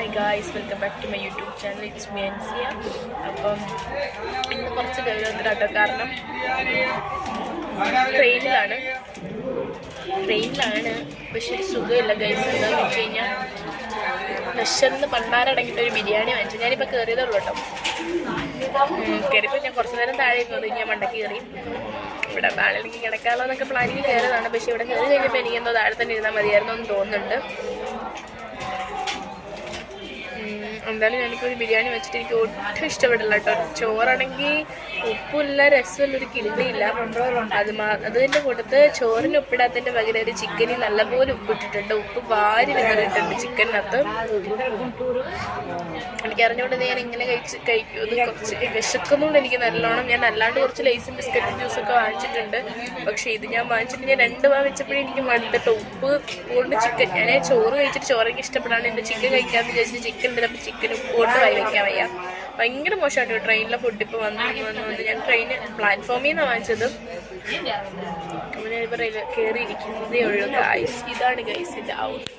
Hi guys welcome back to my YouTube channel it's me Ansiya അപ്പം ഇന്ന് കുറച്ച് ഗൗരവത്തിലാട്ടോ കാരണം ട്രെയിനിലാണ്. ട്രെയിനിലാണ്. പക്ഷെ ഒരു സുഖമില്ല ഗൈസ് എന്താണെന്ന് വെച്ച് കഴിഞ്ഞാൽ വിശന്ന് പണ്ടാരടങ്ങിയിട്ട് ഒരു ബിരിയാണി വാങ്ങിച്ചു. ഞാനിപ്പോൾ കയറിയതേ ഉള്ളൂ കേട്ടോ കയറിയപ്പോൾ ഞാൻ കുറച്ച് നേരം താഴെ ഇരുന്നത് ഞാൻ മണ്ടയ്ക്ക് കയറി ഇവിടെ താഴേക്ക് കിടക്കാമല്ലോ എന്നൊക്കെ പ്ലാനിങ് കയറിയതാണ് പക്ഷേ ഇവിടെ കയറി കഴിഞ്ഞപ്പോൾ എനിക്കെന്തോ താഴെ തന്നെ ഇരുന്നാൽ മതിയായിരുന്നു എന്ന് തോന്നുന്നുണ്ട്. എന്തായാലും ഞാനിപ്പോൾ ഒരു ബിരിയാണി വെച്ചിട്ട് എനിക്ക് ഒട്ടും ഇഷ്ടപ്പെടില്ല കേട്ടോ. ചോറാണെങ്കിൽ ഉപ്പില്ല രസമില്ല ഒരു കിള്ളിയില്ല അത് മാ അതിന്റെ കൂട്ടത്ത് ചോറിന് ഉപ്പിടാത്തതിന്റെ പകരം ഒരു ചിക്കനിൽ നല്ലപോലെ ഉപ്പിട്ടിട്ടുണ്ട്. ഉപ്പ് വാരി വെച്ചിട്ടുണ്ട് ചിക്കനകത്ത് എനിക്ക് അറിഞ്ഞുകൊണ്ട് ഞാൻ ഇങ്ങനെ കഴിച്ച് കഴിക്കും. ഇത് കുറച്ച് വിശക്കുന്നുണ്ട് എനിക്ക് നല്ലോണം. ഞാൻ അല്ലാണ്ട് കുറച്ച് ലേസും ബിസ്ക്കറ്റും ജ്യൂസൊക്കെ വാങ്ങിച്ചിട്ടുണ്ട്. പക്ഷേ ഇത് ഞാൻ വാങ്ങിച്ചിട്ട് ഞാൻ രണ്ട് വാ വെച്ചപ്പോഴേ എനിക്ക് മടുത്തിട്ട് ഉപ്പ് കൊണ്ട് ചിക്കൻ ഞാൻ ചോറ് കഴിച്ചിട്ട് ചോറൊക്കെ ഇഷ്ടപ്പെടാണ് എന്റെ ചിക്കൻ കഴിക്കാമെന്ന് വിചാരിച്ചിട്ട് ചിക്കൻ ഉണ്ടല്ലോ ചിക്കൻ ഉപ്പ് കൊണ്ട് വായി വയ്ക്കാൻ വയ്യ. ഭയങ്കര മോശമായിട്ട് ട്രെയിനിലെ ഫുഡ് ഇപ്പോൾ വന്ന് വന്ന് വന്ന് ഞാൻ ട്രെയിൻ പ്ലാറ്റ്ഫോമിൽ നിന്നാണ് വാങ്ങിച്ചത്. അങ്ങനെ റെയിൽ കയറിയിരിക്കുന്നതേ ഉള്ളൂ ഗൈസ് ഇതാണ് ഗൈസിന്റെ ഔട്ട്ഫിറ്റ്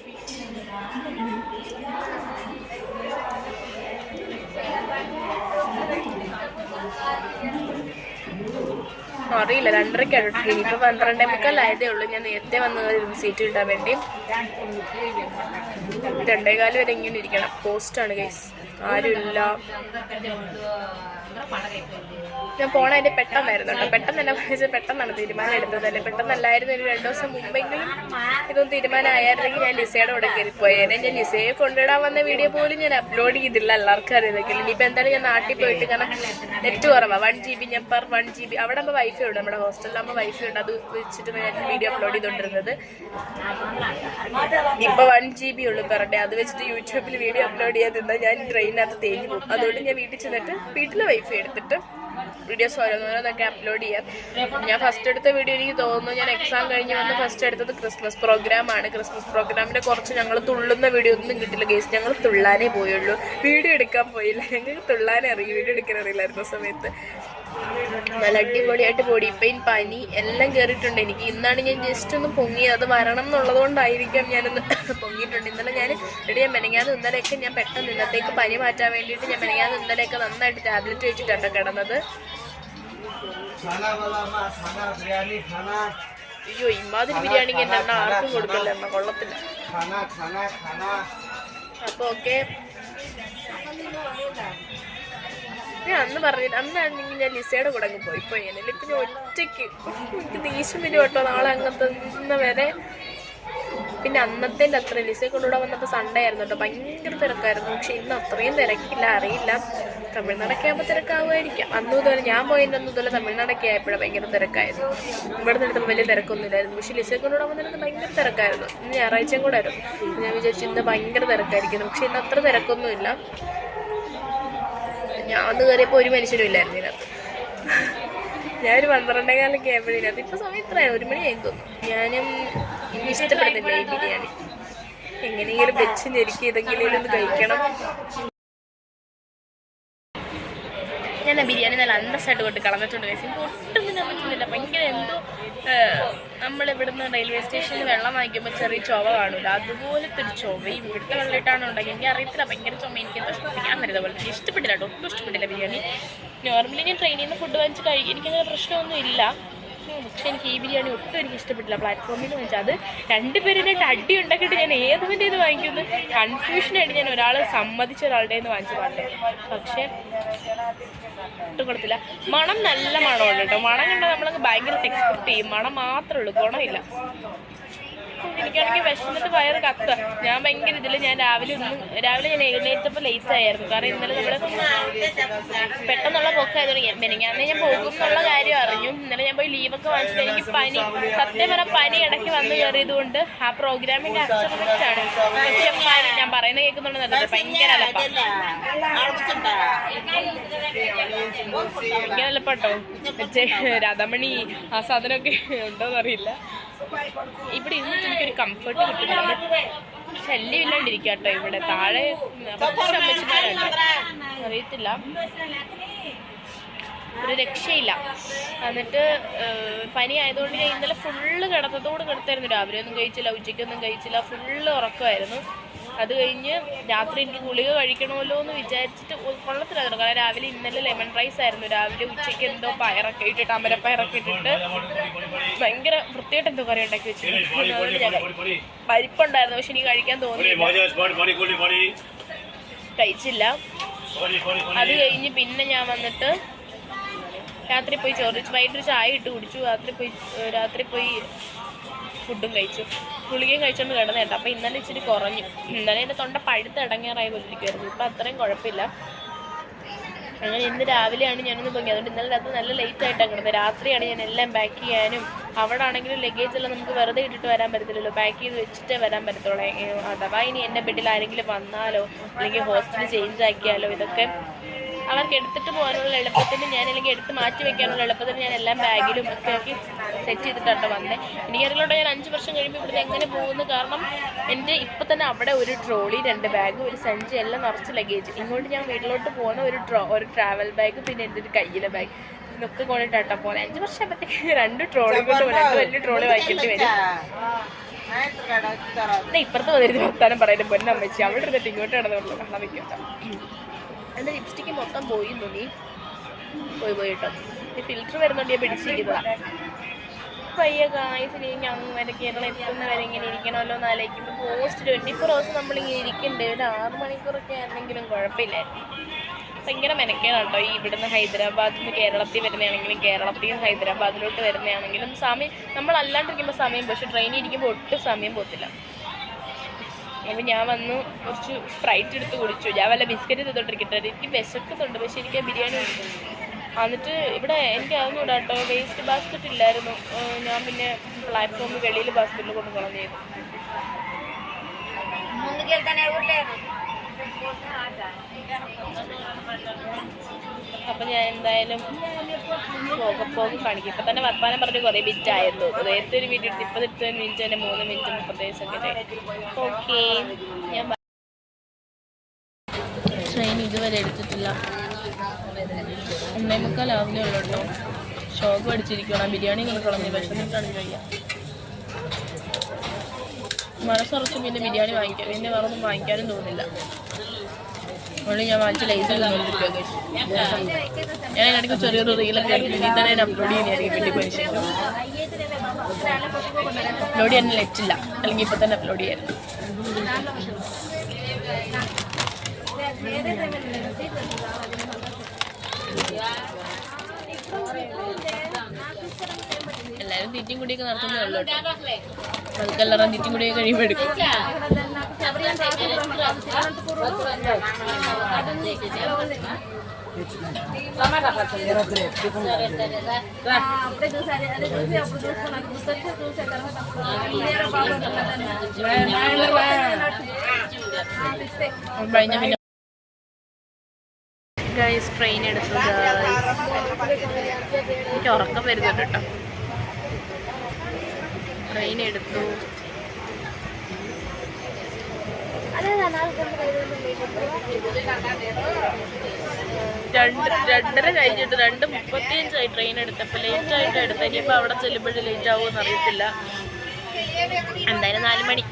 അറിയില്ല. രണ്ടരയ്ക്ക് അടുത്തു ഇപ്പൊ പന്ത്രണ്ടേ മുക്കാലായതേ ഉള്ളൂ. ഞാൻ നേരത്തെ വന്ന് സീറ്റ് കിട്ടാൻ വേണ്ടി. രണ്ടേകാൽ വരെ ഇങ്ങനെ ഇരിക്കണം. പോസ്റ്റാണ് കേസ് ആരുമില്ല. ഞാൻ പോണ അതിന്റെ പെട്ടെന്നായിരുന്നു കേട്ടോ. പെട്ടെന്ന് തന്നെ വിളിച്ച് പെട്ടെന്നാണ് തീരുമാനം എടുത്തത് അല്ലെ? പെട്ടെന്നല്ലായിരുന്നു ഒരു രണ്ടു ദിവസം മുമ്പെങ്കിലും ഇതൊന്നും തീരുമാനമായിരുന്നെങ്കിൽ ഞാൻ ലിസയുടെ കൂടെ കയറി പോയേനെ. ഞാൻ ലിസയെ കൊണ്ടിടാൻ വന്ന വീഡിയോ പോലും ഞാൻ അപ്ലോഡ് ചെയ്തില്ല എല്ലാവർക്കും അറിയുന്നെങ്കിൽ ഇനിയിപ്പോൾ എന്തായാലും ഞാൻ നാട്ടിൽ പോയിട്ട് കാരണം നെറ്റ് കുറവാണ് വൺ ജി ബി ഞാൻ പെർ വൺ ജി ബി അവിടെ ആകുമ്പോൾ വൈഫൈ ഉണ്ട്. നമ്മുടെ ഹോസ്റ്റലിലാകുമ്പോൾ വൈഫൈ ഉണ്ട്. അത് വെച്ചിട്ട് ഞാൻ വീഡിയോ അപ്ലോഡ് ചെയ്തുകൊണ്ടിരുന്നത് ഇപ്പൊ വൺ ജി ബി ഉള്ളു പെർ ഡേ അത് വെച്ചിട്ട് യൂട്യൂബിൽ വീഡിയോ അപ്ലോഡ് ചെയ്യാതിരുന്നാൽ ഞാൻ ട്രെയിനകത്ത് തേഞ്ഞു പോകും. അതുകൊണ്ട് ഞാൻ വീട്ടിൽ ചെന്നിട്ട് വീട്ടിലെ വൈഫൈ എടുത്തിട്ട് വീഡിയോസ് ഓരോന്നോരോന്നൊക്കെ അപ്ലോഡ് ചെയ്യാം. ഞാൻ ഫസ്റ്റ് എടുത്ത വീഡിയോ എനിക്ക് തോന്നുന്നു ഞാൻ എക്സാം കഴിഞ്ഞ് വന്ന് ഫസ്റ്റ് എടുത്തത് ക്രിസ്മസ് പ്രോഗ്രാമാണ് ക്രിസ്മസ് പ്രോഗ്രാമിന്റെ കുറച്ച് ഞങ്ങൾ തുള്ളുന്ന വീഡിയോ ഒന്നും കിട്ടില്ല ഗേസ് ഞങ്ങൾ തുള്ളാനേ പോയുള്ളൂ. വീഡിയോ എടുക്കാൻ പോയില്ല. ഞങ്ങൾക്ക് തുള്ളാനേ അറിയും. വീഡിയോ എടുക്കാൻ അറിയില്ലായിരുന്നു സമയത്ത്. നല്ല അടിപൊളിയായിട്ട് ബോഡി പെയിൻ പനി എല്ലാം കയറിയിട്ടുണ്ട് എനിക്ക് ഇന്നാണ് ഞാൻ ജസ്റ്റ് ഒന്ന് പൊങ്ങി അത് വരണം എന്നുള്ളത് കൊണ്ടായിരിക്കാം ഞാനൊന്ന് പൊങ്ങിയിട്ടുണ്ട്. ഇന്നലെ ഞാൻ എടി ഞാൻ മെനങ്ങാതെ ഇന്നലെയൊക്കെ ഞാൻ പെട്ടെന്ന് ഇന്നത്തേക്ക് പനി മാറ്റാൻ വേണ്ടിയിട്ട് ഞാൻ മെനങ്ങാതെ ഇന്നലെയൊക്കെ നന്നായിട്ട് ടാബ്ലറ്റ് വെച്ചിട്ടാണ് കിടന്നത്. അയ്യോ ഇമാതിരി ബിരിയാണി എന്നെ ആർക്കും കൊടുക്കില്ല എന്ന കൊള്ളത്തില്ല. അപ്പൊ ഓക്കെ. ഞാൻ അന്ന് പറഞ്ഞില്ല അന്നാണെങ്കിൽ ഞാൻ ലിസയുടെ കൂടെ അങ്ങ് പോയി. ഇപ്പൊ എന്നെ പിന്നെ ഒറ്റയ്ക്ക് എനിക്ക് ദേഷ്യം വരും കേട്ടോ. നാളെ അങ്ങനത്തെ വരെ. പിന്നെ അന്നത്തെ അത്ര ലിസയെ കൊണ്ടുകൂടെ വന്നപ്പോൾ സൺഡേ ആയിരുന്നു കേട്ടോ. ഭയങ്കര തിരക്കായിരുന്നു. പക്ഷെ ഇന്ന് അത്രയും തിരക്കില്ല അറിയില്ല. തമിഴ്നാടൊക്കെ ആകുമ്പോൾ തിരക്കാവുമായിരിക്കാം. അന്നും ഇതുപോലെ ഞാൻ പോയതിന്റെ അന്നും ഇതുപോലെ തമിഴ്നാടൊക്കെ ആയപ്പോഴാണ് ഭയങ്കര തിരക്കായിരുന്നു ഇവിടെ നിന്ന് വലിയ തിരക്കൊന്നുമില്ലായിരുന്നു. പക്ഷേ ലിസയെ കൊണ്ടുകൂടെ വന്നിരുന്നത് ഭയങ്കര തിരക്കായിരുന്നു. ഇന്ന് ഞായറാഴ്ചയും കൂടെ ആയിരുന്നു. ഞാൻ വിചാരിച്ചു ഇന്ന് ഭയങ്കര തിരക്കായിരിക്കുന്നു. പക്ഷെ ഇന്ന് അത്ര തിരക്കൊന്നുമില്ല. ഞാൻ അന്ന് കയറിയപ്പോൾ ഒരു മനുഷ്യരും ഇല്ലായിരുന്നു ഇതിനകത്ത്. ഞാനൊരു പന്ത്രണ്ടേ കാലൊക്കെ ആയപ്പോഴതിനകത്ത് ഇപ്പൊ സമയം ഇത്രയാണ്. ഒരു മണിയായി തോന്നുന്നു. ഞാനും ഇഷ്ടപ്പെടുന്നില്ല ഈ ബിരിയാണി. എങ്ങനെയെങ്കിലും വെച്ച് ഞെരുക്കി ഇതെങ്കിലും ഒന്ന് കഴിക്കണം. ഞാൻ ആ ബിരിയാണി നല്ല അന്തസ്സായിട്ട് കൊണ്ട് കളഞ്ഞിട്ടുണ്ട് കഴിച്ചു എനിക്ക് ഒട്ടും തിന്നാൻ പറ്റുന്നില്ല. ഭയങ്കര എന്തോ നമ്മളിവിടുന്ന് റെയിൽവേ സ്റ്റേഷനിൽ വെള്ളം വാങ്ങിക്കുമ്പോൾ ചെറിയ ചുവ കാണൂല. അതുപോലത്തെ ഒരു ചുവയും ഇവിടുത്തെ വെള്ളമിട്ടാണ് ഉണ്ടെങ്കിൽ എനിക്ക് അറിയത്തില്ല. ഭയങ്കര ചുമ എനിക്ക് എന്താ ഞാൻ വരുന്ന പോലെ ഇഷ്ടപ്പെട്ടില്ല കേട്ടോ. ഒട്ടും ഇഷ്ടപ്പെട്ടില്ല ബിരിയാണി. നോർമലി ഞാൻ ട്രെയിനിൽ നിന്ന് ഫുഡ് വാങ്ങിച്ച് കഴിക്കും എനിക്കങ്ങനെ പ്രശ്നമൊന്നും ഇല്ല പക്ഷെ എനിക്ക് ഈ ബിരിയാണി ഒട്ടും എനിക്ക് ഇഷ്ടപ്പെട്ടില്ല. പ്ലാറ്റ്ഫോമിൽ അത് രണ്ടുപേരുടെ അടി ഉണ്ടാക്കിയിട്ട് ഞാൻ ഏതുവിന്റെ ഇത് വാങ്ങിക്കുന്നത് കൺഫ്യൂഷനായിട്ട് ഞാൻ ഒരാൾ സമ്മതിച്ച ഒരാളുടെ നിന്ന് വാങ്ങിച്ചു പാട്ടെ പക്ഷേ ഒട്ടും കൊടുത്തില്ല മണം നല്ല മണമുണ്ട് കേട്ടോ. മണം കണ്ടാൽ നമ്മളങ്ങ് ഭയങ്കര എക്സ്പെക്ട് ചെയ്യും. മണം മാത്രമേ ഉള്ളൂ. ഗുണമില്ല. എനിക്കാണെങ്കിൽ വിശന്നിട്ട് വയറ് കത്തുക ഞാൻ ഭയങ്കര ഇതിൽ ഞാൻ രാവിലെ ഒന്നും രാവിലെ ഞാൻ എഴുന്നേറ്റപ്പോൾ ലേറ്റ് ആയിരുന്നു. കാരണം ഇന്നലെ നമ്മൾ പെട്ടെന്നുള്ള പോക്കായതുകൊണ്ട് മെനിങ്ങാന്നെ ഞാൻ പോകും എന്നുള്ള കാര്യം അറിഞ്ഞു. ഇന്നലെ ഞാൻ പോയി ലീവൊക്കെ വാങ്ങിച്ചിട്ട് എനിക്ക് പനി സത്യം പറഞ്ഞാൽ പനി ഇടയ്ക്ക് വന്ന് കയറിയത് കൊണ്ട് ആ പ്രോഗ്രാമിന്റെ അച്ചടക്കമാണ് പക്ഷെ ഞാൻ ഞാൻ പറയുന്നത് കേൾക്കുന്നുണ്ടെന്നല്ല ഭയങ്കര ഭയങ്കര അലപ്പാട്ടോ. രാധാമണി ആ സാധനമൊക്കെ ഉണ്ടോന്ന് അറിയില്ല ഇവിടെ ഇരുന്നിട്ട് എനിക്കൊരു കംഫർട്ട് കിട്ടുന്നുണ്ട് ശല്യമില്ലാണ്ടിരിക്കുക ഇവിടെ. താഴെ അറിയത്തില്ല. ഒരു രക്ഷയില്ല. എന്നിട്ട് പനി ആയതുകൊണ്ട് ഞാൻ ഇന്നലെ ഫുള്ള് കിടത്തതോട് കിടത്തായിരുന്നു. രാവിലെ ഒന്നും കഴിച്ചില്ല ഉച്ചയ്ക്കൊന്നും കഴിച്ചില്ല. ഫുള്ള് ഉറക്കമായിരുന്നു. അത് കഴിഞ്ഞ് രാത്രി എനിക്ക് ഗുളിക കഴിക്കണമല്ലോ എന്ന് വിചാരിച്ചിട്ട് കൊള്ളത്തിലായിരുന്നു. കാരണം രാവിലെ ഇന്നലെ ലെമൺ റൈസ് ആയിരുന്നു. രാവിലെ ഉച്ചയ്ക്ക് എന്തോ പയറൊക്കെ ഇട്ടിട്ട് അമരപ്പയറൊക്കെ ഇട്ടിട്ട് ഭയങ്കര വൃത്തിയായിട്ട് എന്തോ കറി ഉണ്ടാക്കി വെച്ചിട്ടുണ്ട് പരിപ്പുണ്ടായിരുന്നു. പക്ഷെ എനിക്ക് കഴിക്കാൻ തോന്നി കഴിച്ചില്ല. അത് കഴിഞ്ഞ് പിന്നെ ഞാൻ വന്നിട്ട് രാത്രി പോയി ചോറ് വൈകിട്ട് ചായ ഇട്ട് കുടിച്ചു. രാത്രി പോയി രാത്രി പോയി ഫുഡും കഴിച്ചു. ഗുളികയും കഴിച്ചോണ്ട് കിടന്നു കേട്ടോ. അപ്പോൾ ഇന്നലെ ഇച്ചിരി കുറഞ്ഞു. ഇന്നലെ എന്റെ തൊണ്ട പഴുത്ത് ഇടങ്ങാറായി പോലിരിക്കുമായിരുന്നു ഇപ്പം അത്രയും കുഴപ്പമില്ല. അങ്ങനെ ഇന്ന് രാവിലെയാണ് ഞാനൊന്ന് പൊങ്ങി അതുകൊണ്ട് ഇന്നലെ രാത്രി നല്ല ലേറ്റ് ആയിട്ടാണ് കിടന്നത്. രാത്രിയാണ് ഞാൻ എല്ലാം പാക്ക് ചെയ്യാനും അവിടെ ആണെങ്കിലും ലഗേജ് എല്ലാം നമുക്ക് വെറുതെ ഇട്ടിട്ട് വരാൻ പറ്റത്തില്ലല്ലോ. പാക്ക് ചെയ്ത് വെച്ചിട്ടേ വരാൻ പറ്റത്തുള്ളൂ. അഥവാ ഇനി എന്റെ ബെഡിൽ ആരെങ്കിലും വന്നാലോ അല്ലെങ്കിൽ ഹോസ്റ്റൽ ചേഞ്ച് ആക്കിയാലോ ഇതൊക്കെ അവർക്ക് എടുത്തിട്ട് പോകാനുള്ള എളുപ്പത്തിന് ഞാൻ അല്ലെങ്കിൽ എടുത്ത് മാറ്റി വെക്കാനുള്ള എളുപ്പത്തിന് ഞാൻ എല്ലാം ബാഗിലും ഒക്കെ ആക്കി സെറ്റ് ചെയ്തിട്ടാണ് വന്നത് എനിക്കറിയില്ലോട്ടോ ഞാൻ അഞ്ച് വർഷം കഴിയുമ്പോൾ ഇവിടുന്ന് എങ്ങനെ പോകുന്നു? കാരണം എന്റെ ഇപ്പം തന്നെ അവിടെ ഒരു ട്രോളി രണ്ട് ബാഗ് ഒരു സഞ്ചി എല്ലാം നിറച്ച് ലഗേജ് ഇങ്ങോട്ട് ഞാൻ വീട്ടിലോട്ട് പോകുന്ന ഒരു ട്രോ ഒരു ട്രാവൽ ബാഗ് പിന്നെ എന്റെ ഒരു കയ്യിലെ ബാഗ് ഇതൊക്കെ കൊണ്ടിട്ടാട്ടോ പോലെ അഞ്ച് വർഷം ആകുമ്പോഴത്തേക്ക് രണ്ട് ട്രോളി കൊണ്ട് വലിയ ട്രോളി വാങ്ങിക്കേണ്ടി വരും. ഇപ്പുറത്ത് വന്നിരുന്ന് വർത്താനം പറയുന്നത് പൊന്നമ്മച്ചി. അവിടെ ഇരുന്നിട്ട് ഇങ്ങോട്ട് കിടന്നുള്ളൂ കണ്ണ വെക്കട്ടോ എന്റെ ലിപ്സ്റ്റിക്ക് മൊത്തം പോയി തുണി പോയി പോയി ഈ ഫിൽറ്റർ വരുന്നുണ്ട് ഞാൻ പിടിച്ചിരിക്കുന്നതാ പയ്യ കായ്സിന് അങ്ങ് വരെ കേരളം എത്തുന്നവരെ ഇങ്ങനെ ഇരിക്കണമല്ലോ എന്ന് ആലോചിക്കുമ്പോൾ പോസ്റ്റ് ട്വന്റി ഫോർ ഹവേഴ്സ് നമ്മളിങ്ങനെ ഇരിക്കണ്ടേ. ഒരു ആറ് മണിക്കൂറൊക്കെ ആണെങ്കിലും കുഴപ്പമില്ലായിരുന്നു ഭയങ്കര മെനക്കേടാട്ടോ ഈ ഇവിടുന്ന് ഹൈദരാബാദിൽ നിന്ന് കേരളത്തിൽ വരുന്നതാണെങ്കിലും കേരളത്തിൽ നിന്ന് ഹൈദരാബാദിലോട്ട് വരുന്നതാണെങ്കിലും സമയം നമ്മൾ അല്ലാണ്ടിരിക്കുമ്പോൾ സമയം പക്ഷെ ട്രെയിനിൽ ഇരിക്കുമ്പോൾ ഒട്ടും സമയം പോകത്തില്ല. അപ്പം ഞാൻ വന്നു കുറച്ച് സ്പ്രൈറ്റ് എടുത്ത് കുടിച്ചു. ഞാൻ വല്ല ബിസ്ക്കറ്റ് തിന്നോണ്ടിരിക്കട്ടെ. എനിക്ക് വിശക്കുന്നുണ്ട്. പക്ഷെ എനിക്ക് ആ ബിരിയാണി എന്നിട്ട് ഇവിടെ എനിക്ക് അതൊന്നും കേട്ടോ വേസ്റ്റ് ബാസ്ക്കറ്റ് ഇല്ലായിരുന്നു. ഞാൻ പിന്നെ പ്ലാറ്റ്ഫോമിൽ വെളിയിൽ ബാസ്ക്കറ്റിൽ കൊണ്ട് കളഞ്ഞു ചെയ്തു. അപ്പം ഞാൻ എന്തായാലും പോകെ പോകെ കാണിക്കും. ഇപ്പം തന്നെ വർത്തമാനം പറഞ്ഞ് കുറേ ബിറ്റ് ആയിരുന്നു നേരത്തെ ഒരു വീഡിയോ എടുത്ത് ഇപ്പം എടുത്ത മിനിറ്റ് തന്നെ മൂന്ന് മിനിറ്റ് മുപ്പത്തേഴ് സെക്കൻഡ് ഓക്കെ ഞാൻ ട്രെയിൻ ഇതുവരെ എടുത്തിട്ടില്ല. ഒന്നേ രാവിലെ ഉള്ളൂ ഷോക്ക് അടിച്ചിരിക്കണം ബിരിയാണി ഇങ്ങനെ കളഞ്ഞ് വിശന്നിട്ടാണ് കഴിയാം മനസ്സുറച്ച് പിന്നെ ബിരിയാണി വാങ്ങിക്കാം. പിന്നെ വേറൊന്നും വാങ്ങിക്കാനും തോന്നില്ല. അതുകൊണ്ട് ഞാൻ വാങ്ങിച്ച ലൈസ് ഞാൻ ഇടയ്ക്ക് ചെറിയൊരു റീലൊക്കെ ഇനി തന്നെ അപ്ലോഡ് ചെയ്യുന്നതായിരിക്കും വലിയ മനുഷ്യൻ അപ്ലോഡ് ചെയ്യാൻ ലെറ്റില്ല. അല്ലെങ്കിൽ ഇപ്പം തന്നെ അപ്ലോഡ് ചെയ്യായിരുന്നു. എല്ലാവരും തീറ്റും കുടിയൊക്കെ നടത്തുന്നേ ഉള്ളൂ അതൊക്കെ എല്ലാവരും തീറ്റും കുടിയൊക്കെ കഴിയുമ്പോൾ എടുക്കും. guys train edutha guys. ikk orakka varunnattu train രണ്ടര കഴിഞ്ഞിട്ട് രണ്ട് മുപ്പത്തിയഞ്ചായി ട്രെയിൻ എടുത്തപ്പോൾ ലേറ്റ് ആയിട്ട് എടുത്തത് ഇനിയിപ്പോൾ അവിടെ ചെല്ലുമ്പോഴും ലേറ്റ് ആവുമെന്ന് അറിയത്തില്ല. എന്തായാലും നാല് മണി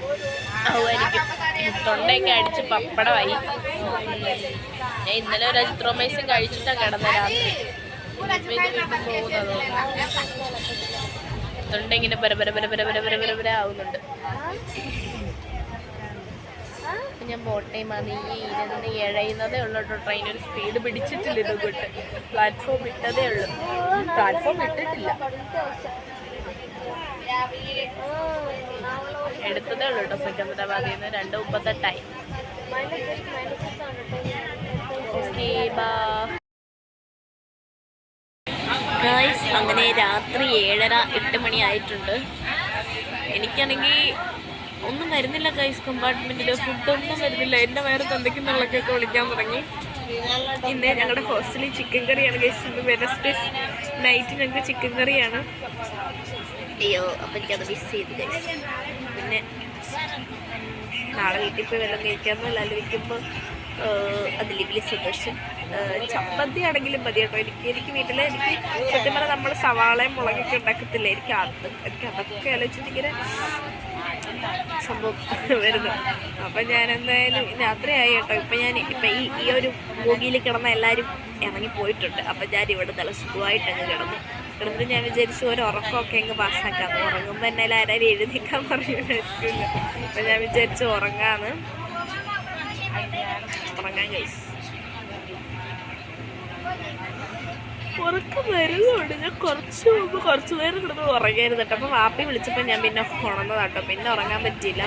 ആവുമായിരിക്കും. തൊണ്ടയൊക്കെ അടിച്ച് പപ്പടമായി. ഞാൻ ഇന്നലെ ഒരു അജിത്രോമൈസും കഴിച്ചിട്ടാണ് കിടന്നത് രാത്രി. വീണ്ടും പോകുന്നത് തൊണ്ട ഇങ്ങനെ പരപര പരപര പരപര പരപര ആവുന്നുണ്ട്. ഞാൻ പോട്ടെ മതി ഇരുന്ന് ഇഴയുന്നതേ ഉള്ളൂ കേട്ടോ. ട്രെയിൻ ഒരു സ്പീഡ് പിടിച്ചിട്ടില്ല ഇത് കൂട്ട് പ്ലാറ്റ്ഫോം ഇട്ടതേ ഉള്ളൂ. പ്ലാറ്റ്ഫോം ഇട്ടിട്ടില്ല. എടുത്തതേ ഉള്ളൂ കേട്ടോ സെക്കന്ദരാബാദിൽ നിന്ന്. രണ്ട് മുപ്പത്തെട്ടായി അങ്ങനെ രാത്രി ഏഴര എട്ട് മണി ആയിട്ടുണ്ട്. എനിക്കാണെങ്കിൽ ഒന്നും വരുന്നില്ല ഗൈസ് കമ്പാർട്ട്മെന്റിൽ ഫുഡൊന്നും വരുന്നില്ല. എന്റെ വയറ് തന്തയ്ക്കുന്നുള്ളൊക്കെ വിളിക്കാൻ തുടങ്ങി. ഇന്ന് ഞങ്ങളുടെ ഹോസ്റ്റലിൽ ചിക്കൻ കറിയാണ് ഗൈസ് ഇന്ന് വെനസ്ഡേ നൈറ്റ് ഞങ്ങൾക്ക് ചിക്കൻ കറിയാണ്. അയ്യോ അപ്പം എനിക്കത് മിസ് ചെയ്തു ഗൈസ് പിന്നെ നാളെ വീട്ടിൽ പോയി വെള്ളം കഴിക്കാമെന്ന് ആലോചിക്കുമ്പോൾ അതിൽ വലിയ സന്തോഷം. ചമ്മന്തി ആണെങ്കിലും മതി കേട്ടോ. എനിക്ക് എനിക്ക് വീട്ടിൽ എനിക്ക് സത്യം പറഞ്ഞാൽ നമ്മൾ സവാളയും മുളകൊക്കെ ഉണ്ടാക്കത്തില്ല? എനിക്ക് അത് എനിക്ക് അതൊക്കെ ആലോചിച്ചിട്ട് ഇങ്ങനെ സംഭവം വരുന്നത്. അപ്പം ഞാൻ എന്തായാലും രാത്രിയായി കേട്ടോ. ഇപ്പം ഞാൻ ഇപ്പം ഈ ഈ ഒരു ഭൂമിയിൽ കിടന്ന എല്ലാവരും ഇറങ്ങി പോയിട്ടുണ്ട്. അപ്പം ഞാൻ ഇവിടെ നല്ല സുഖമായിട്ട് അങ്ങ് കിടന്നു. കിടന്നിട്ട് ഞാൻ വിചാരിച്ചു ഒരു ഉറക്കമൊക്കെ അങ്ങ് പാസ്സാക്കാം. ഉറങ്ങുമ്പോൾ എന്നെ എല്ലാവരും എഴുതിക്കാൻ പറയുമായിരിക്കില്ല അപ്പം ഞാൻ വിചാരിച്ചു ഉറങ്ങാന്ന്. ഉറങ്ങാൻ കഴിച്ചു. ഉറക്കം വരുന്നുണ്ട്. ഞാൻ കുറച്ച് മുമ്പ് കുറച്ച് നേരം കിടന്ന് ഉറങ്ങായിരുന്നു കേട്ടോ. അപ്പോൾ വാപ്പി വിളിച്ചപ്പോൾ ഞാൻ പിന്നെ ഉണർന്നതാട്ടോ പിന്നെ ഉറങ്ങാൻ പറ്റിയില്ല.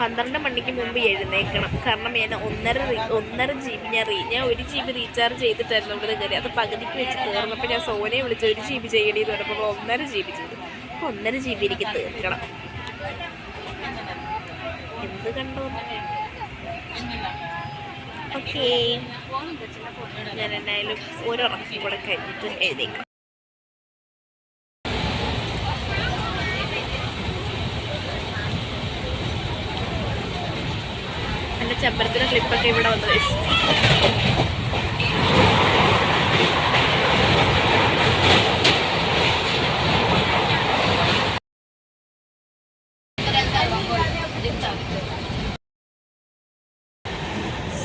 പന്ത്രണ്ട് മണിക്ക് മുമ്പ് എഴുന്നേക്കണം. കാരണം ഞാൻ ഒന്നര ഒന്നര ജി ബി ഞാൻ റീ ഞാൻ ഒരു ജി ബി റീചാർജ് ചെയ്തിട്ടായിരുന്നു ഇവിടെ കയറി അത് പകുതിക്ക് വെച്ച് തീർന്നപ്പോൾ ഞാൻ സോനെ വിളിച്ച് ഒരു ജി ബി ചെയ്യണി എന്ന് പറഞ്ഞപ്പോൾ ഒന്നര ജി ബി ചെയ്തു. അപ്പോൾ ഒന്നര ജി ബി എനിക്ക് തീർക്കണം. എന്ത് കണ്ടു? ഞാൻ എന്തായാലും ഒരിറക്കി കൂടെ കഴിഞ്ഞിട്ട് എഴുതിക്കാം എന്റെ ചെമ്പരത്തിന്റെ ക്ലിപ്പൊക്കെ ഇവിടെ വന്ന്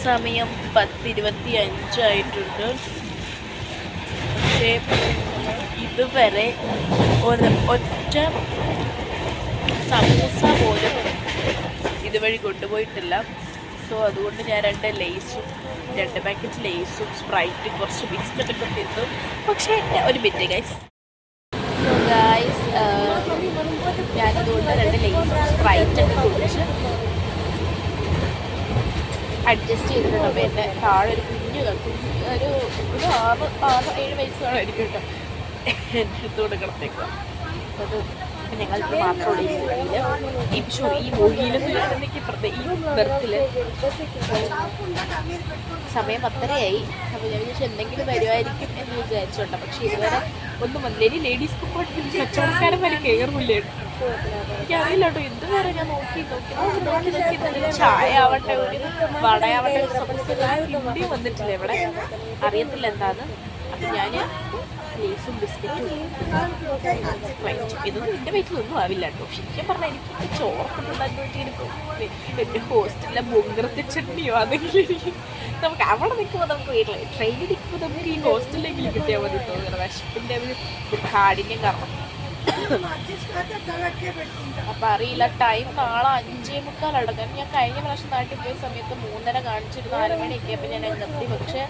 സമയം പത്തിരുപത്തി അഞ്ചായിട്ടുണ്ട് പക്ഷേ ഇതുവരെ ഒരു ഒറ്റ സമൂസ പോലും ഇതുവഴി കൊണ്ടുപോയിട്ടില്ല. സോ അതുകൊണ്ട് ഞാൻ രണ്ട് ലേസും രണ്ട് പാക്കറ്റ് ലേസും സ്പ്രൈറ്റും കുറച്ച് ബിസ്ക്കറ്റൊക്കെ തിന്നു പക്ഷേ ഒരു മിനിറ്റ് ഗൈസ് സോ ഗൈസ് ഞാനിതുകൊണ്ട് രണ്ട് ലേസും സ്പ്രൈറ്റൊക്കെ കുടിച്ച് അഡ്ജസ്റ്റ് ചെയ്തിട്ടുണ്ട്. അപ്പോൾ എന്റെ താഴെ ഒരു കുഞ്ഞു ഒരു ഒരു ആറ് ആറ് ഏഴ് വയസ്സാണായിരിക്കും കേട്ടോ. എന്റെ അടുത്തോടെ കിടത്തേക്കാം അത് ഇപ്പം ഞങ്ങൾക്ക് മാത്രമുള്ള ഈ മൂവിയിൽ ഈ സോറി ഈ പ്രത്യേക ഈ ബെർത്തിൽ സമയം പത്തരയായി അപ്പോൾ ഞാൻ വിചാരിച്ചു എന്തെങ്കിലും വരുമായിരിക്കും എന്ന് വിചാരിച്ചോട്ടെ. പക്ഷേ ഇതുവരെ ഒന്നും വന്നില്ല. ലേഡീസ് കമ്പാർട്ട്മെന്റ് കച്ചവടക്കാരൻ വരെ കയറുന്നില്ലേ എനിക്കറിയില്ല കേട്ടോ ഇതുവരെ ഞാൻ നോക്കി നോക്കി നോക്കി നോക്കി ഇതിൽ ചായ ആവട്ടെ ഒരു വടയാവട്ടെ ഒരു സമസ്യ വന്നിട്ടില്ല ഇവിടെ? അറിയത്തില്ല എന്താന്ന്. അപ്പം ഞാൻ ലേസും ബിസ്ക്കറ്റും ഇതൊന്നും എന്റെ വയറ്റിലൊന്നും ആവില്ല കേട്ടോ. ശരിക്കും പറഞ്ഞാൽ എനിക്ക് ചോർക്കുന്നുണ്ടാക്കി പറ്റി എന്റെ ഹോസ്റ്റലിലെ ബൊങ്കറത്തെ ചട്നിയോ അതെങ്കിലും നമുക്ക് അവിടെ നിൽക്കുമ്പോൾ നമുക്ക് വീട്ടിൽ ട്രെയിനിൽ നിൽക്കുമ്പോൾ നമുക്ക് ഈ ഹോസ്റ്റലിലേക്ക് കിട്ടിയാൽ മതി തോന്നുന്നു. വിശപ്പിന്റെ ഒരു കാഠിന്യം കാരണം. അപ്പം അറിയില്ല ടൈം നാളെ അഞ്ചേ മുക്കാൽ അടക്കാൻ. ഞാൻ കഴിഞ്ഞ പ്രാവശ്യം നാട്ടിൽ പോയ സമയത്ത് മൂന്നര കാണിച്ചിരുന്നു നാല് മണിയൊക്കെ അപ്പൊ ഞാൻ നിർത്തി. പക്ഷെ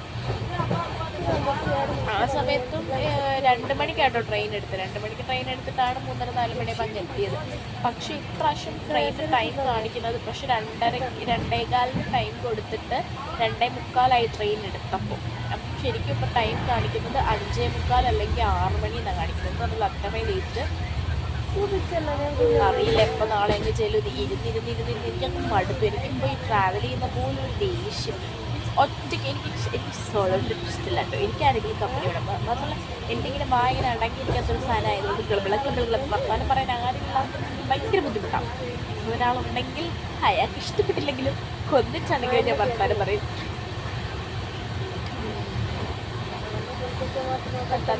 ആ സമയത്തും രണ്ടു മണിക്കാട്ടോ ട്രെയിൻ എടുത്തത്. രണ്ട് മണിക്ക് ട്രെയിൻ എടുത്തിട്ടാണ് മൂന്നര നാല് മണിയപ്പോൾ അങ്ങ് എത്തിയത്. പക്ഷെ ഇപ്രാവശ്യം ട്രെയിൻ ടൈം കാണിക്കുന്നത് പക്ഷെ രണ്ടര രണ്ടേകാലിന് ടൈം കൊടുത്തിട്ട് രണ്ടേ മുക്കാലായി ട്രെയിൻ എടുത്തപ്പോൾ അപ്പം ശരിക്കും ഇപ്പോൾ ടൈം കാണിക്കുന്നത് അഞ്ചേ മുക്കാൽ അല്ലെങ്കിൽ ആറ് മണി എന്നാണ് കാണിക്കുന്നത്. എന്നുള്ള അത്രമേ ലേറ്റ് അറിയില്ല എപ്പോൾ നാളെ എങ്ങ് ചെല്ലും. ഇരുന്നിരുന്നിരുന്നിരുന്ന് എനിക്കങ്ങ് മടുത്തു. എനിക്കിപ്പോൾ ഈ ട്രാവൽ ചെയ്യുന്ന പോലെ ഒരു ദേഷ്യം. ഒറ്റയ്ക്ക് എനിക്ക് എനിക്ക് സോളോ ട്രിപ്പ് ഇഷ്ടമില്ല കേട്ടോ. എനിക്ക് ആരെങ്കിലും കമ്പനി വിടുമ്പോൾ മാത്രമല്ല എന്തെങ്കിലും വായന ഉണ്ടെങ്കിൽ എനിക്ക് അടങ്ങിയിരിക്കാത്തൊരു സാധനം ആയതുകൊണ്ട് കിളബിള കിളബിള വർത്തമാനം പറയാൻ ആരില്ല ഭയങ്കര ബുദ്ധിമുട്ടാണ്. ഒരാളുണ്ടെങ്കിൽ അയാൾക്ക് ഇഷ്ടപ്പെട്ടില്ലെങ്കിലും കൊന്നിച്ചാണെങ്കിൽ ഞാൻ വർത്തമാനം പറയും എന്താ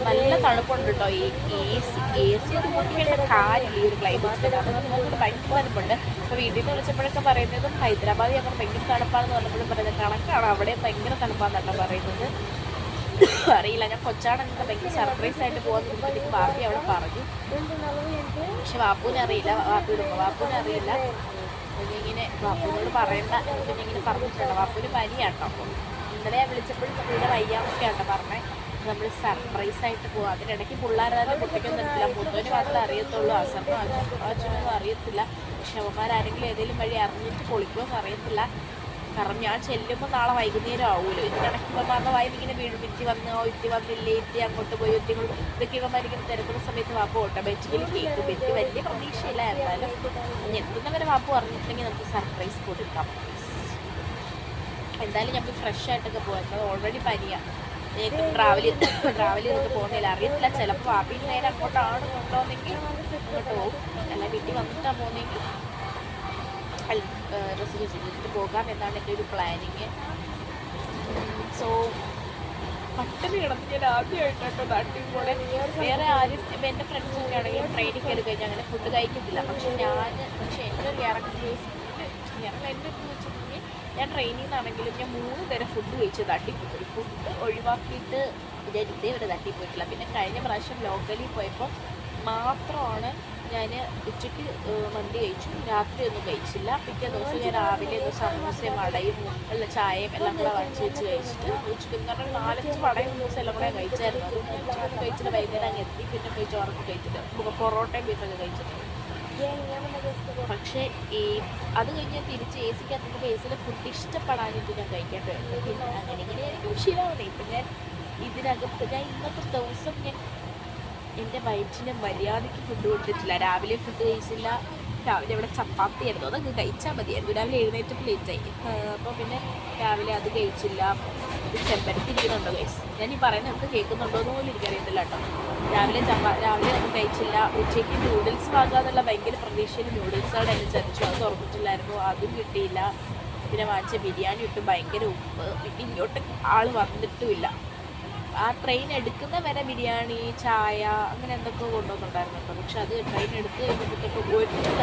നല്ല തണുപ്പുണ്ട് കേട്ടോ ഈ എ സി എ സി ഒന്നും നോക്കേണ്ട കാര്യമില്ല ഈ ഒരു ക്ലൈമറ്റിൽ അതുകൊണ്ട് നമുക്ക് ഭയങ്കര തണുപ്പുണ്ട് അപ്പോൾ വീട്ടിൽ നിന്ന് വിളിച്ചപ്പോഴൊക്കെ പറയുന്നതും ഹൈദരാബാദ് ഞങ്ങൾ ഭയങ്കര തണുപ്പാണെന്ന് പറഞ്ഞപ്പോഴും പറയുന്നത് കണക്കാണ്. അവിടെ ഭയങ്കര തണുപ്പാണെന്നാണ് പറയുന്നത്. അറിയില്ല ഞാൻ കൊച്ചാണെങ്കിൽ ഭയങ്കര സർപ്രൈസ് ആയിട്ട് പോകാൻ നിൽക്കുമ്പോഴത്തേക്ക് ബാപ്പി അവിടെ പറഞ്ഞു. പക്ഷെ ബാപ്പുവിനെ അറിയില്ല. ബാപ്പി ഇടുമ്പോൾ വാപ്പൂനെ അറിയില്ല. ഇങ്ങനെ വാപ്പൂനോട് പറയണ്ട. പിന്നെ ഇങ്ങനെ പറഞ്ഞിട്ടുണ്ട്. ബാപ്പുവിന് പനിയാട്ടോ. അപ്പം ഇന്നലെ ഞാൻ വിളിച്ചപ്പോഴും ഇവിടെ വയ്യാന്നൊക്കെയാട്ടോ പറഞ്ഞേ. നമ്മൾ സർപ്രൈസ് ആയിട്ട് പോകും അതിനിടയ്ക്ക് പിള്ളേരാരും കുട്ടിക്കൊന്നും നിർത്തില്ല മൂത്തോന് മാത്രമേ അറിയത്തുള്ളൂ. അസറിനും അച്ഛനൊന്നും അറിയത്തില്ല. പക്ഷെ ഏതെങ്കിലും വഴി അറിഞ്ഞിട്ട് പൊളിക്കുമോ അറിയത്തില്ല. കാരണം ഞാൻ ചെല്ലുമ്പോൾ നാളെ വൈകുന്നേരം ആവുമല്ലോ ഇതിനിടയ്ക്ക് ഇവന്മാരുടെ വായി ഇങ്ങനെ വീട് വിറ്റി വന്നോ ഇത്തി വന്നില്ലേ ഇത്തി അങ്ങോട്ട് പോയി ഒത്തി ഇങ്ങോട്ട് ഇതൊക്കെ ഇവന്മാരിങ്ങനെ തിരക്കുന്ന സമയത്ത് വാപ്പ് ഓട്ടോമാറ്റിക്കലി കേൾക്കും. എനിക്ക് വലിയ പ്രതീക്ഷയില്ല എന്നാലും എത്തുന്നവരെ വാപ്പ് പറഞ്ഞിട്ടുണ്ടെങ്കിൽ നമുക്ക് സർപ്രൈസ് കൊടുക്കാം. എന്തായാലും ഞങ്ങൾക്ക് ഫ്രഷ് ആയിട്ടൊക്കെ പോകാം ഓൾറെഡി പനിയാണ് ട്രാവൽ ചെയ്ത് ട്രാവൽ ചെയ്തിട്ട് പോകുന്നില്ല അറിയത്തില്ല. ചിലപ്പോൾ വാപ്പിയിൽ നേരെ അങ്ങോട്ടാണ് കൊണ്ടുപോകുന്നെങ്കിൽ അങ്ങോട്ട് പോകും. അല്ല വീട്ടിൽ വന്നിട്ടാണ് പോകുന്നെങ്കിൽ ഡ്രസ്സ് ചെയ്തിട്ട് പോകാം എന്നാണ് എന്റെ ഒരു പ്ലാനിങ് സോ പട്ടിണി കിടന്ന് ഞാൻ ആദ്യമായിട്ടോ നാട്ടിൽ പോലെ വേറെ ആരും ഇപ്പം എന്റെ ഫ്രണ്ട്സൊക്കെ ആണെങ്കിൽ ട്രെയിനിൽ കയറി കഴിഞ്ഞാൽ അങ്ങനെ ഫുഡ് കഴിക്കത്തില്ല. പക്ഷെ ഞാൻ പക്ഷെ എന്റെ ഒരു ക്യാരക്ടർ ഞങ്ങൾ എന്റെ ഞാൻ ട്രെയിനിൽ നിന്നാണെങ്കിലും ഞാൻ മൂന്ന് തരം ഫുഡ് കഴിച്ച് തട്ടിപ്പോയി. ഫുഡ് ഒഴിവാക്കിയിട്ട് ഞാൻ ഇവിടെ തട്ടിപ്പോയിട്ടില്ല. പിന്നെ കഴിഞ്ഞ പ്രാവശ്യം ലോക്കലിൽ പോയപ്പോൾ മാത്രമാണ് ഞാൻ ഉച്ചയ്ക്ക് മന്തി കഴിച്ചു. രാത്രി ഒന്നും കഴിച്ചില്ല. പിറ്റേ ദിവസം ഞാൻ രാവിലെ ഒന്ന് സമൂസയും വടയും അല്ല ചായയും എല്ലാം കൂടെ വാങ്ങിച്ച് വെച്ച് കഴിച്ചിട്ട് ഉച്ചയ്ക്ക് എന്ന് പറഞ്ഞാൽ നാലഞ്ച് വടയും ദിവസം എല്ലാം കൂടെ കഴിച്ചായിരുന്നു. ഉച്ചയ്ക്ക് കഴിച്ചിട്ട് വൈകുന്നേരം അങ്ങ് എത്തി. പിന്നെ പോയി ചോറൊക്കെ കഴിച്ചിട്ട് പൊറോട്ടയും ബീഫൊക്കെ കഴിച്ചിട്ട് പക്ഷേ ഈ അത് കഴിഞ്ഞ് തിരിച്ച് എ സിക്കകത്ത് ബേസിലെ ഫുഡ് ഇഷ്ടപ്പെടാനായിട്ട് ഞാൻ കഴിക്കാൻ പറ്റും അങ്ങനെ ഇങ്ങനെ എനിക്ക് ശീലമാണ് ഇപ്പം ഞാൻ ഇതിനകത്ത് ഞാൻ ഇന്നത്തെ ദിവസം ഞാൻ എന്റെ വയറ്റിന് മര്യാദയ്ക്ക് ഫുഡ് കൊടുത്തിട്ടില്ല. രാവിലെ ഫുഡ് കഴിച്ചില്ല. രാവിലെ ഇവിടെ ചപ്പാത്തി ആയിരുന്നു അതൊക്കെ കഴിച്ചാൽ മതിയായിരുന്നു. രാവിലെ എഴുന്നേറ്റപ്പോൾ ലേറ്റായി അപ്പോൾ പിന്നെ രാവിലെ അത് കഴിച്ചില്ല. ഇത് ചെമ്പരത്തി ഇരിക്കുന്നുണ്ടോ ഗൈസ് ഞാൻ ഈ പറയുന്നത് നമുക്ക് കേൾക്കുന്നുണ്ടോ എന്ന് പോലും എനിക്കറിയത്തില്ല കേട്ടോ. രാവിലെ ചപ്പാ രാവിലെ ഒന്നും കഴിച്ചില്ല. ഉച്ചയ്ക്ക് നൂഡിൽസ് വാങ്ങാന്നുള്ള ഭയങ്കര പ്രതീക്ഷയിൽ നൂഡിൽസുകൾ ചതിച്ചു. അത് തുറന്നിട്ടില്ലായിരുന്നു. അതും കിട്ടിയില്ല. പിന്നെ വാങ്ങിച്ച ബിരിയാണി ഇട്ട് ഭയങ്കര ഉപ്പ്. പിന്നെ ഇങ്ങോട്ട് ആൾ വന്നിട്ടുമില്ല. ആ ട്രെയിൻ എടുക്കുന്ന വരെ ബിരിയാണി ചായ അങ്ങനെ എന്തൊക്കെ കൊണ്ടുവന്നിട്ടുണ്ടായിരുന്നു കേട്ടോ. പക്ഷെ അത് ട്രെയിൻ എടുത്ത് കഴിഞ്ഞപ്പോഴത്തേക്ക് ഒരു വരുന്നില്ല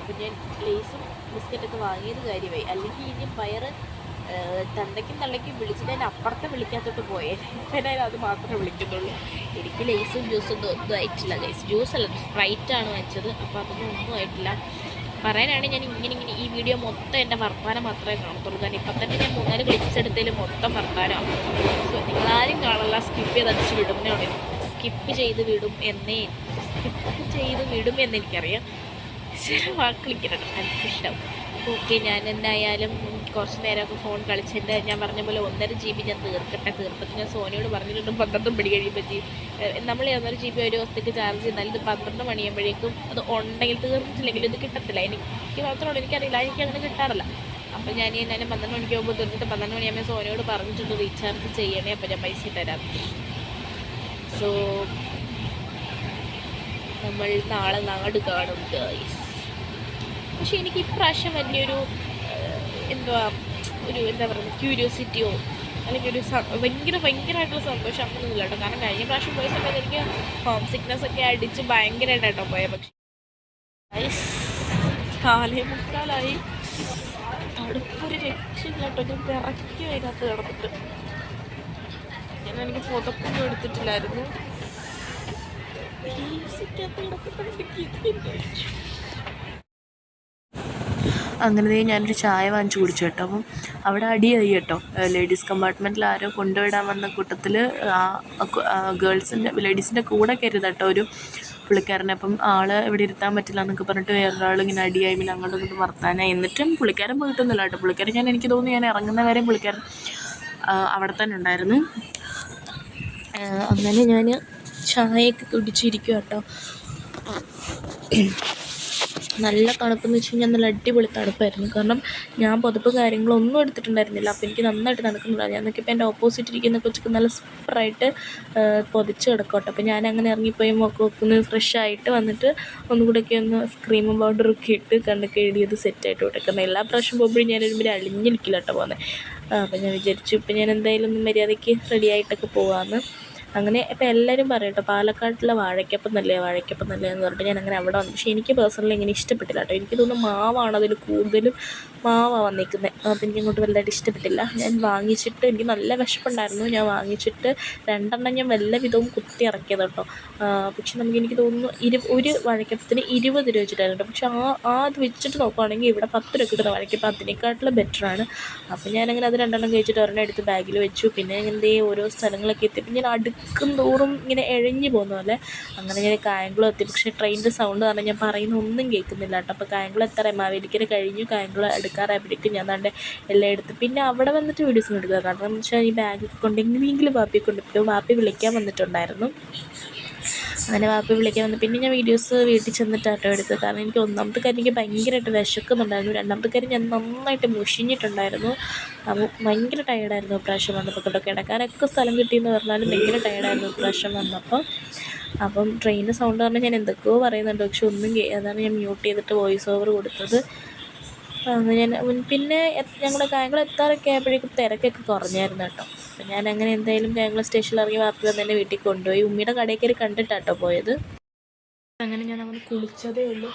അപ്പം ഞാൻ ലേസും ബിസ്ക്കറ്റൊക്കെ വാങ്ങിയത് കാര്യമായി. അല്ലെങ്കിൽ ഇനി പയറ് തണ്ടയ്ക്കും തള്ളയ്ക്കും വിളിച്ചിട്ട് അതിന് അപ്പുറത്തെ വിളിക്കാത്തോട്ട് പോയേ. ഞാൻ അത് മാത്രമേ വിളിക്കുന്നുള്ളൂ. എനിക്ക് ലേസും ജ്യൂസും ഒന്നും ആയിട്ടില്ല. ലേസ് ജ്യൂസ് അല്ല വെച്ചത്. അപ്പോൾ അതൊന്നും ഒന്നും ആയിട്ടില്ല. പറയാനാണെങ്കിൽ ഞാൻ ഇങ്ങനെ ഇങ്ങനെ ഈ വീഡിയോ മൊത്തം എന്റെ വർത്താനം മാത്രമേ കാണത്തുള്ളൂ. കാരണം ഇപ്പം തന്നെ ഞാൻ മൂന്നാൽ ക്ലിപ്സ് മൊത്തം വർത്താനമാണ് സോ നിങ്ങളാരും കാണല്ല സ്കിപ്പ് ചെയ്ത് അടിച്ച് വിടുന്നതാണ് സ്കിപ്പ് ചെയ്ത് വിടും എന്നേ. സ്കിപ്പ് ചെയ്ത് വിടും എന്നെനിക്കറിയാം ചില വാക്കുകളിക്കണം എനിക്കിഷ്ടം ഓക്കെ ഞാൻ എന്തായാലും കുറച്ച് നേരമൊക്കെ ഫോൺ കളിച്ചതിന്റെ ഞാൻ പറഞ്ഞ പോലെ ഒന്നര ജി ബി ഞാൻ തീർക്കട്ടെ തീർത്തിട്ട് ഞാൻ സോനിയോട് പറഞ്ഞിട്ടുണ്ട് പന്ത്രണ്ടും പിടി കഴിയുമ്പോൾ ജി നമ്മൾ ഒന്നര ജി ബി ഒരു ദിവസത്തേക്ക് ചാർജ് ചെയ്താൽ ഇത് പന്ത്രണ്ട് മണിയാകുമ്പോഴേക്കും അത് ഉണ്ടെങ്കിൽ തീർന്നിട്ടില്ലെങ്കിൽ ഇത് കിട്ടത്തില്ല. എനിക്ക് മാത്രമാണ് എനിക്കറിയില്ല എനിക്ക് അങ്ങനെ കിട്ടാറില്ല. അപ്പം ഞാൻ എന്നാലും പന്ത്രണ്ട് മണിക്ക് പോകുമ്പോൾ തീർത്തിട്ട് പന്ത്രണ്ട് മണിയാകുമ്പോൾ സോനിയോട് പറഞ്ഞിട്ടുണ്ട് റീചാർജ് ചെയ്യണേ അപ്പം ഞാൻ പൈസ തരാം. സോ നമ്മൾ നാളെ നാട് കാണും ഗൈസ് പക്ഷെ എനിക്ക് ഇപ്രാവശ്യം വലിയൊരു എന്തുവാ ഒരു എന്താ പറയുക ക്യൂരിയോസിറ്റിയോ അല്ലെങ്കിൽ ഒരു ഭയങ്കര ഭയങ്കരമായിട്ടുള്ള സന്തോഷം അങ്ങനെയൊന്നുമില്ല കേട്ടോ. കാരണം കഴിഞ്ഞ പ്രാവശ്യം പോയ സമയത്ത് എനിക്ക് ഹോം സിക്നസ് ഒക്കെ അടിച്ച് ഭയങ്കരമായിട്ടോ പോയ. പക്ഷെ കാലേ മുക്കാലായി. തടുപ്പൊരു രക്ഷയില്ല കേട്ടോ. ഞാൻ വിറക്കി അതിനകത്ത് കിടന്നിട്ട്. ഞാൻ എനിക്ക് പുതപ്പൊന്നും എടുത്തിട്ടില്ലായിരുന്നു. മ്യൂസിക്കകത്ത് കിടക്കുമ്പോഴത്തേക്ക് ഇതിന്റെ അങ്ങനെ ഞാനൊരു ചായ വാങ്ങിച്ചു കുടിച്ചു കേട്ടോ. അപ്പം അവിടെ അടിയായി കേട്ടോ. ലേഡീസ് കമ്പാർട്ട്മെന്റിൽ ആരോ കൊണ്ടുവിടാൻ വന്ന കൂട്ടത്തിൽ ആ ഗേൾസിന്റെ ലേഡീസിന്റെ കൂടെ കയറിയത് കേട്ടോ ഒരു പുള്ളിക്കാരനെ. അപ്പം ആൾ ഇവിടെ ഇരുത്താൻ പറ്റില്ല എന്നൊക്കെ പറഞ്ഞിട്ട് വേറൊരാൾ ഇങ്ങനെ അടിയായി പിന്നെ അങ്ങോട്ടും ഇങ്ങോട്ടും വർത്താനായി. എന്നിട്ടും പുള്ളിക്കാരൻ പോയിട്ടൊന്നുമില്ല കേട്ടോ. പുള്ളിക്കാരൻ ഞാൻ എനിക്ക് തോന്നുന്നു ഞാൻ ഇറങ്ങുന്ന വരെ പുള്ളിക്കാരൻ അവിടെ തന്നെ ഉണ്ടായിരുന്നു. അങ്ങനെ ഞാൻ ചായയൊക്കെ കുടിച്ചിരിക്കും കേട്ടോ. നല്ല തണുപ്പെന്ന് വെച്ച് കഴിഞ്ഞാൽ നല്ല അടിപൊളി തണുപ്പായിരുന്നു. കാരണം ഞാൻ പുതപ്പ് കാര്യങ്ങളൊന്നും എടുത്തിട്ടുണ്ടായിരുന്നില്ല. അപ്പോൾ എനിക്ക് നന്നായിട്ട് നടക്കുന്നുണ്ടായിരുന്നു ഞാൻ നോക്കിയപ്പോൾ എന്റെ ഓപ്പോസിറ്റ് ഇരിക്കുന്ന കൊച്ചൊക്കെ നല്ല സൂപ്പറായിട്ട് പൊതിച്ച് കിടക്കോട്ടെ അപ്പോൾ ഞാൻ അങ്ങനെ ഇറങ്ങിപ്പോയി മുഖമൊക്കെ ഒന്ന് ഫ്രഷ് ആയിട്ട് വന്നിട്ട് ഒന്നുകൂടെയൊക്കെ ഒന്ന് ക്രീമും ഒക്കെ ഇട്ട് കണ്ടൊക്കെ എഴുതിയത് സെറ്റായിട്ട് വിട്ടേക്കുന്നത് എല്ലാ പ്രാവശ്യം പോകുമ്പോഴും ഞാൻ ഒരുമാതിരി അളിഞ്ഞിരിക്കില്ല കേട്ടോ പോകുന്നത് അപ്പോൾ ഞാൻ വിചാരിച്ചു ഇപ്പം ഞാൻ എന്തായാലും ഒന്ന് മര്യാദയ്ക്ക് റെഡി ആയിട്ടൊക്കെ പോകാമെന്ന് അങ്ങനെ ഇപ്പം എല്ലാവരും പറയും കേട്ടോ പാലക്കാട്ടിലെ വാഴയ്ക്കപ്പം നല്ലതാണ് വാഴയ്ക്കപ്പം നല്ലതെന്ന് പറഞ്ഞിട്ട് ഞാൻ അങ്ങനെ അവിടെ വന്നു. പക്ഷേ എനിക്ക് പേഴ്സണലി ഇങ്ങനെ ഇഷ്ടപ്പെട്ടില്ല കേട്ടോ എനിക്ക് തോന്നുന്നു മാവാണ് അതിൽ കൂടുതലും മാവാണ് വന്നിരിക്കുന്നത് അപ്പോൾ എനിക്ക് അങ്ങോട്ട് വലുതായിട്ട് ഇഷ്ടപ്പെട്ടില്ല. ഞാൻ വാങ്ങിച്ചിട്ട് എനിക്ക് നല്ല വിശപ്പുണ്ടായിരുന്നു. ഞാൻ വാങ്ങിച്ചിട്ട് രണ്ടെണ്ണം ഞാൻ വല്ല വിധവും കുത്തി ഇറക്കിയത് കേട്ടോ പക്ഷെ നമുക്ക് എനിക്ക് തോന്നുന്നു ഇരു ഒരു വഴക്കത്തിന് ഇരുപത് രൂപ വെച്ചിട്ടായിരുന്നു പക്ഷെ ആ ആ അത് വെച്ചിട്ട് നോക്കുവാണെങ്കിൽ ഇവിടെ പത്ത് രൂപ കിട്ടുന്ന വാഴയ്ക്കപ്പം അതിനേക്കാട്ടിലും ബെറ്ററാണ്. അപ്പോൾ ഞാനങ്ങനെ അത് രണ്ടെണ്ണം കഴിച്ചിട്ട് ഒരെണ്ണം എടുത്ത് ബാഗിൽ വെച്ചു. പിന്നെ ഇങ്ങനെ ഓരോ സ്ഥലങ്ങളൊക്കെ എത്തിയപ്പോൾ ഞാൻ അടുക്കും തോറും ഇങ്ങനെ എഴഞ്ഞു പോകുന്ന പോലെ അങ്ങനെ ഞാൻ കായംകുളം എത്തി. പക്ഷേ ട്രെയിനിന്റെ സൗണ്ട് കാരണം ഞാൻ പറയുന്ന ഒന്നും കേൾക്കുന്നില്ല കേട്ടോ. അപ്പോൾ കായംകുളം എത്ര എമാവേലിക്കര കഴിഞ്ഞു. കായംകുളം എടുക്കാറായപ്പോഴേക്കും ഞാൻ താണ്ടെ എല്ലാം എടുത്ത്. പിന്നെ അവിടെ വന്നിട്ട് വീഡിയോസ് എടുക്കുക കാരണം എന്ന് വെച്ചാൽ ഈ ബാഗ് കൊണ്ട് എങ്ങനെയെങ്കിലും വാപ്പിയെ കൊണ്ടുപോയി വാപ്പി വിളിക്കാൻ വന്നിട്ടുണ്ടായിരുന്നു. അങ്ങനെ വാപ്പി വിളിക്കാൻ വന്നു. പിന്നെ ഞാൻ വീഡിയോസ് വീട്ടിൽ ചെന്നിട്ട് ആട്ടോ എടുത്തത്. കാരണം എനിക്ക് ഒന്നാമത്തെ കാര്യം എനിക്ക് ഭയങ്കരമായിട്ട് വിശക്കുന്നുണ്ടായിരുന്നു. രണ്ടാമത്തെ കാര്യം ഞാൻ നന്നായിട്ട് മുഷിഞ്ഞിട്ടുണ്ടായിരുന്നു. ഭയങ്കര ടയർഡായിരുന്നു പ്രാവശ്യം വന്നപ്പോൾ കേട്ടോ. കിടക്കാനൊക്കെ സ്ഥലം കിട്ടിയെന്ന് പറഞ്ഞാലും ഭയങ്കര ടയർഡായിരുന്നു പ്രാവശ്യം വന്നപ്പോൾ. അപ്പം ട്രെയിനിന്റെ സൗണ്ട് പറഞ്ഞാൽ ഞാൻ എന്തൊക്കെയോ പറയുന്നുണ്ട്. പക്ഷെ ഒന്നും അതാണ് ഞാൻ മ്യൂട്ട് ചെയ്തിട്ട് വോയിസ് ഓവർ കൊടുത്തത്. ഞാൻ പിന്നെ ഞങ്ങളുടെ കായംകുളം എത്താറൊക്കെ ആയപ്പോഴേക്കും തിരക്കൊക്കെ കുറഞ്ഞായിരുന്നു കേട്ടോ. അപ്പം ഞാൻ അങ്ങനെ എന്തായാലും കായംകുളം സ്റ്റേഷനിൽ ഇറങ്ങി വാപ്പി എന്നെ വീട്ടിൽ കൊണ്ടുപോയി. ഉമ്മിയുടെ കടയിൽ കയറി കണ്ടിട്ടാട്ടോ പോയത്. അങ്ങനെ ഞാൻ അവന് കുളിച്ചതേ ഉള്ളൂ.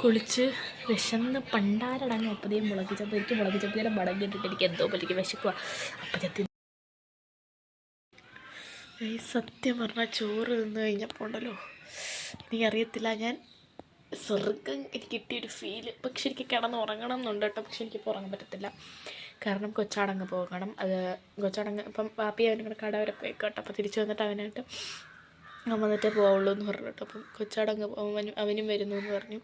കുളിച്ച് വിശന്ന് പണ്ടാരടങ്ങ് അപ്പതേയും മുളക് ചപ്പ് എനിക്ക് മുളക് ചപ്പിയുടെ മടങ്ങി ഇട്ടിട്ട് എനിക്ക് എന്തോ പോലെ എനിക്ക് വിശക്കുക അപ്പം ഈ സത്യം പറഞ്ഞാൽ ചോറ് തിന്ന് കഴിഞ്ഞപ്പോൾ ഉണ്ടല്ലോ എനിക്കറിയത്തില്ല ഞാൻ സ്വർഗം എനിക്ക് കിട്ടിയൊരു ഫീൽ പക്ഷെ എനിക്ക് കിടന്ന് ഉറങ്ങണം എന്നുണ്ട് കേട്ടോ. പക്ഷെ എനിക്കിപ്പോൾ ഉറങ്ങാൻ പറ്റത്തില്ല. കാരണം കൊച്ചാടങ്ങ് പോകണം. അത് കൊച്ചാടങ്ങ് ഇപ്പം പാപ്പി അവനും കൂടെ കട വരെ പോയി കേട്ടോ. അപ്പോൾ തിരിച്ച് വന്നിട്ട് അവനായിട്ട് അവൻ വന്നിട്ടേ പോവുള്ളൂ എന്ന് പറഞ്ഞു കേട്ടോ. അപ്പം കൊച്ചാടങ്ങ് അവനും അവനും വരുന്നു എന്ന് പറഞ്ഞു.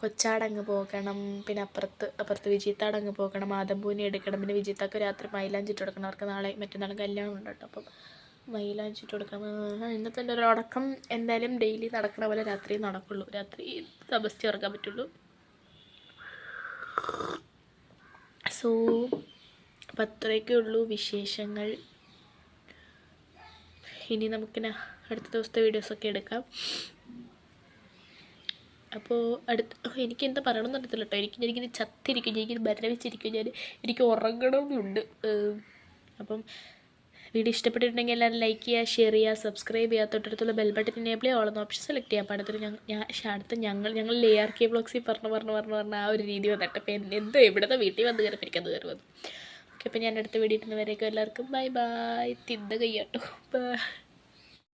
കൊച്ചാടങ്ങ് പോകണം. പിന്നെ അപ്പുറത്ത് അപ്പുറത്ത് വിജയത്താടങ്ങ് പോകണം. ആദംപൂനെ എടുക്കണം. പിന്നെ വിജയത്താക്ക് രാത്രി മൈലാഞ്ചിട്ട് കൊടുക്കണം. അവർക്ക് നാളെ മറ്റന്നാൾ കല്യാണം ഉണ്ട് കേട്ടോ. അപ്പം മൈലാഞ്ചിട്ട് കൊടുക്കണം. ആ, ഇന്നത്തെ എന്റെ ഒരു എന്തായാലും ഡെയിലി നടക്കണ പോലെ രാത്രി നടക്കുള്ളൂ. രാത്രി തപസ്തി ഉറക്കാൻ പറ്റുള്ളൂ. സോ അപ്പം അത്രയൊക്കെ ഉള്ളൂ വിശേഷങ്ങൾ. ഇനി നമുക്കിന അടുത്ത ദിവസത്തെ വീഡിയോസൊക്കെ എടുക്കാം. അപ്പോൾ അടുത്ത എനിക്ക് എന്താ പറയണമെന്ന് അറിയത്തില്ല കേട്ടോ എനിക്ക് എനിക്കിത് ചത്തിരിക്കും. ഞാനിങ്ങനെ മരവിച്ചിരിക്കും ഞാൻ എനിക്ക് ഉറങ്ങണമെന്നുണ്ട് അപ്പം വീഡിയോ ഇഷ്ടപ്പെട്ടിട്ടുണ്ടെങ്കിൽ എല്ലാവരും ലൈക്ക് ചെയ്യുക ഷെയർ ചെയ്യുക സബ്സ്ക്രൈബ് ചെയ്യുക. തൊട്ടടുത്തുള്ള ബെൽ ബട്ടൺ എനേബിൾ ചെയ്യുക. ഓളെന്ന് ഓപ്ഷൻ സെലക്ട് ചെയ്യാം അടുത്തൊരു ഞാൻ അടുത്ത് ഞങ്ങൾ ഞങ്ങൾ ലേ ആർ കെ ബ്ലോഗ്സിൽ പറഞ്ഞു പറഞ്ഞു പറഞ്ഞു പറഞ്ഞ ആ ഒരു രീതി വന്നിട്ട്. അപ്പം എന്തോ ഇവിടുത്തെ വീട്ടിൽ വന്ന് കയറി എനിക്കത് കയറി വന്നു. ഓക്കെ അപ്പം ഞാൻ അടുത്ത വീഡിയോ ഇട്ടുന്നവരേക്കും എല്ലാവർക്കും. ബൈ ബൈ തിന്ന കയ്യാട്ടോ. ബൈ